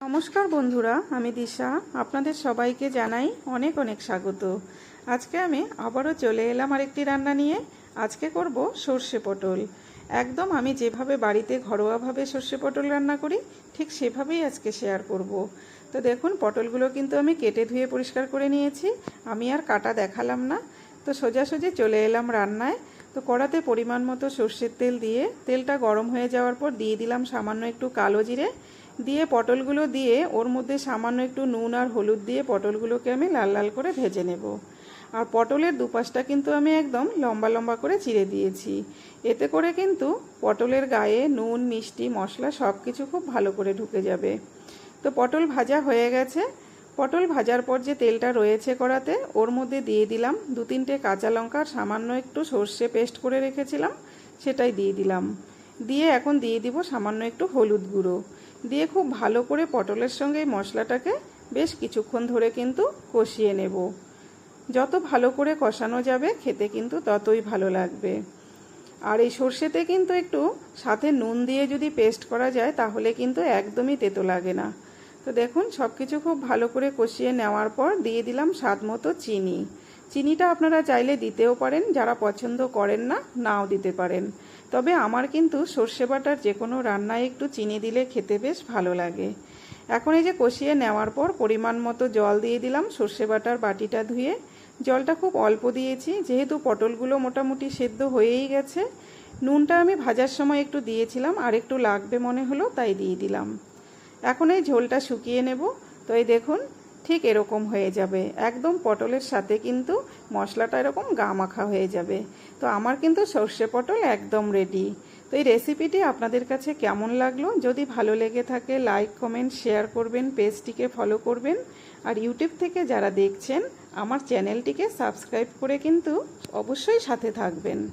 নমস্কার বন্ধুরা, আমি দিশা। আপনাদের সবাইকে জানাই অনেক অনেক স্বাগত। আজকে আমি আবারও চলে এলাম আরেকটি রান্না নিয়ে। আজকে করব সর্ষে পটল। একদম আমি যেভাবে বাড়িতে ঘরোয়াভাবে সর্ষে পটল রান্না করি, ঠিক সেভাবেই আজকে শেয়ার করব। তো দেখুন, পটলগুলো কিন্তু আমি কেটে ধুয়ে পরিষ্কার করে নিয়েছি। আমি আর কাটা দেখালাম না। তো সোজাসুজি চলে এলাম রান্নায়। তো কড়াতে পরিমাণ মতো সর্ষের তেল দিয়ে তেলটা গরম হয়ে যাওয়ার পর দিয়ে দিলাম সামান্য একটু কালো জিরে। দিয়ে পটলগুলো দিয়ে ওর মধ্যে সামান্য একটু নুন আর হলুদ দিয়ে পটলগুলোকে আমি লাল লাল করে ভেজে নেব। আর পটলের দুপাশটা কিন্তু আমি একদম লম্বা লম্বা করে চিড়ে দিয়েছি। এতে করে কিন্তু পটলের গায়ে নুন, মিষ্টি, মশলা সব কিছু খুব ভালো করে ঢুকে যাবে। তো পটল ভাজা হয়ে গেছে। পটল ভাজার পর যে তেলটা রয়েছে কড়াতে, ওর মধ্যে দিয়ে দিলাম দু তিনটে কাঁচা লঙ্কার সামান্য একটু সর্ষে পেস্ট করে রেখেছিলাম, সেটাই দিয়ে দিলাম। দিয়ে এখন দিয়ে দিব সামান্য একটু হলুদ গুঁড়ো। দিয়ে খুব ভালো করে পটলের সঙ্গে মশলাটাকে বেশ কিছুক্ষণ ধরে কিন্তু কষিয়ে নেব। যত ভালো করে কষানো যাবে, খেতে কিন্তু ততই ভালো লাগবে। আর এই সর্ষেতে কিন্তু একটু সাথে নুন দিয়ে যদি পেস্ট করা যায়, তাহলে কিন্তু একদমই তেতো লাগে না। তো দেখুন সব কিছু খুব ভালো করে কষিয়ে নেওয়ার পর দিয়ে দিলাম স্বাদ মতো চিনি। চিনিটা আপনারা চাইলে দিতেও পারেন, যারা পছন্দ করেন না, নাও দিতে পারেন। তবে আমার কিন্তু সর্ষে বাটার যে কোনো রান্নায় একটু চিনি দিলে খেতে বেশ ভালো লাগে। এখন এই যে কষিয়ে নেওয়ার পর পরিমাণ মতো জল দিয়ে দিলাম সর্ষে বাটার বাটিটা ধুয়ে। জলটা খুব অল্প দিয়েছি, যেহেতু পটলগুলো মোটামুটি সেদ্ধ হয়েই গেছে। নুনটা আমি ভাজার সময় একটু দিয়েছিলাম, আর একটু লাগবে মনে হলো, তাই দিয়ে দিলাম। এখন এই ঝোলটা শুকিয়ে নেব। তো এই দেখুন, ঠিক এরকম হয়ে যাবে। একদম পটলের সাথে কিন্তু মশলাটা এরকম গা মাখা হয়ে যাবে। তো আমার কিন্তু সর্ষে পটল একদম রেডি তো এই রেসিপিটি আপনাদের কাছে কেমন লাগল? যদি ভালো লেগে থাকে লাইক কমেন্ট শেয়ার করবেন পেজটিকে ফলো করবেন। আর ইউটিউব থেকে যারা দেখছেন, আমার চ্যানেলটিকে সাবস্ক্রাইব করে কিন্তু অবশ্যই সাথে থাকবেন।